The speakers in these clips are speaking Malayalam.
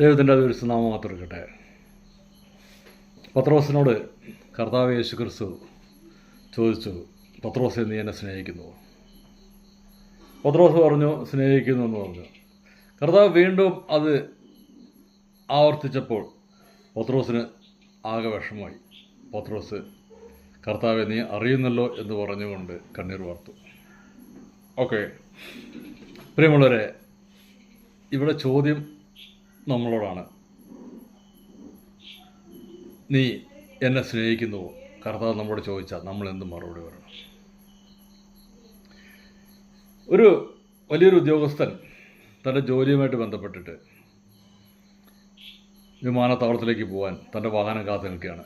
ദൈവത്തിന്റെ ഒരു നാമം പത്രോസിനോട് കർത്താവ് യേശു ക്രിസ്തു ചോദിച്ചു പത്രോസ് നീ എന്നെ സ്നേഹിക്കുന്നു. പത്രോസ് പറഞ്ഞു സ്നേഹിക്കുന്നു എന്ന് പറഞ്ഞു. കർത്താവ് വീണ്ടും അത് ആവർത്തിച്ചപ്പോൾ പത്രോസിന് ആകെ വിഷമമായി. പത്രോസ് കർത്താവെ നീ അറിയുന്നല്ലോ എന്ന് പറഞ്ഞുകൊണ്ട് കണ്ണീർ വാർത്തു. ഓക്കെ. പ്രിയമുള്ളവരെ ഇവിടെ ചോദ്യം നമ്മളോടാണ്. നീ എന്നെ സ്നേഹിക്കുന്നുവോ കർത്താവ് നമ്മോട് ചോദിച്ചാൽ നമ്മൾ എന്ത് മറുപടി പറയണം? ഒരു വലിയൊരു ഉദ്യോഗസ്ഥൻ തന്റെ ജോലിയുമായിട്ട് ബന്ധപ്പെട്ടിട്ട് വിമാനത്താവളത്തിലേക്ക് പോകാൻ തന്റെ വാഹനം കാത്തു നിൽക്കുകയാണ്.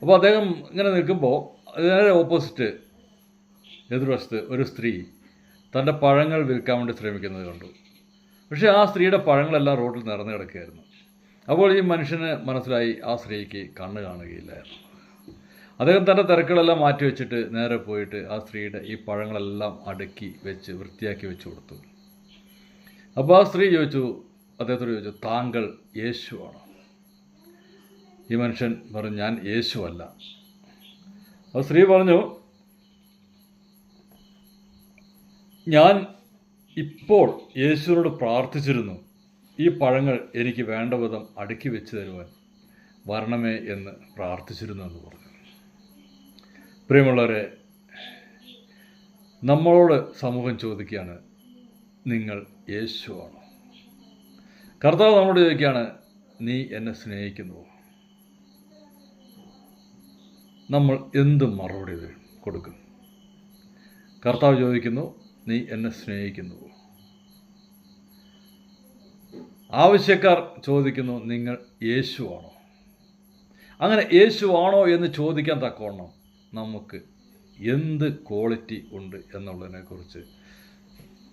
അപ്പോൾ അദ്ദേഹം ഇങ്ങനെ നിൽക്കുമ്പോൾ നേരെ ഓപ്പോസിറ്റ് എതിർവശത്ത് ഒരു സ്ത്രീ തന്റെ പഴങ്ങൾ വിൽക്കാൻ വേണ്ടി ശ്രമിക്കുന്നത് കണ്ടു. പക്ഷേ ആ സ്ത്രീയുടെ പഴങ്ങളെല്ലാം റോഡിൽ നിറഞ്ഞു കിടക്കുകയായിരുന്നു. അപ്പോൾ ഈ മനുഷ്യന് മനസ്സിലായി ആ സ്ത്രീക്ക് കണ്ണ് കാണുകയില്ലായിരുന്നു. അദ്ദേഹം തന്റെ തിരക്കുകളെല്ലാം മാറ്റി വെച്ചിട്ട് നേരെ പോയിട്ട് ആ സ്ത്രീയുടെ ഈ പഴങ്ങളെല്ലാം അടുക്കി വെച്ച് വൃത്തിയാക്കി വെച്ച് കൊടുത്തു. അപ്പോൾ ആ സ്ത്രീ ചോദിച്ചു അദ്ദേഹത്തോട് ചോദിച്ചു താങ്കൾ യേശുവാണോ? ഈ മനുഷ്യൻ പറഞ്ഞു ഞാൻ യേശുവല്ല. അപ്പോൾ സ്ത്രീ പറഞ്ഞു ഞാൻ ഇപ്പോൾ യേശുവിനോട് പ്രാർത്ഥിച്ചിരുന്നു ഈ പഴങ്ങൾ എനിക്ക് വേണ്ട വിധം അടുക്കി വെച്ച് തരുവാൻ വരണമേ എന്ന് പ്രാർത്ഥിച്ചിരുന്നു എന്ന് പറഞ്ഞു. പ്രിയമുള്ളവരെ നമ്മളോട് സമൂഹം ചോദിക്കുകയാണ് നിങ്ങൾ യേശുവാണോ? കർത്താവ് നമ്മളോട് ചോദിക്കുകയാണ് നീ എന്നെ സ്നേഹിക്കുന്നു നമ്മൾ എന്ത് മറുപടി കൊടുക്കും കർത്താവ് ചോദിക്കുന്നു നീ എന്നെ സ്നേഹിക്കുന്നു. ആവശ്യക്കാർ ചോദിക്കുന്നു നിങ്ങൾ യേശുവാണോ? അങ്ങനെ യേശുവാണോ എന്ന് ചോദിക്കാൻ തക്കവണ്ണം നമുക്ക് എന്ത് ക്വാളിറ്റി ഉണ്ട് എന്നുള്ളതിനെക്കുറിച്ച്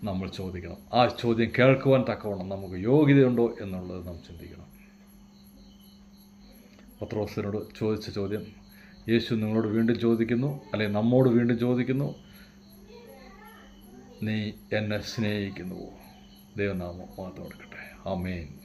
നമ്മൾ ചോദിക്കണം. ആ ചോദ്യം കേൾക്കുവാൻ തക്കവണ്ണം നമുക്ക് യോഗ്യതയുണ്ടോ എന്നുള്ളത് നാം ചിന്തിക്കണം. പത്രോസിനോട് ചോദിച്ച ചോദ്യം യേശു നിങ്ങളോട് വീണ്ടും ചോദിക്കുന്നു? അല്ലെങ്കിൽ നമ്മോട് വീണ്ടും ചോദിക്കുന്നു? നീ എന്നെ സ്നേഹിക്കുന്നുവോ? ദൈവനാമം മാത്രം എടുക്കട്ടെ ആമേൻ.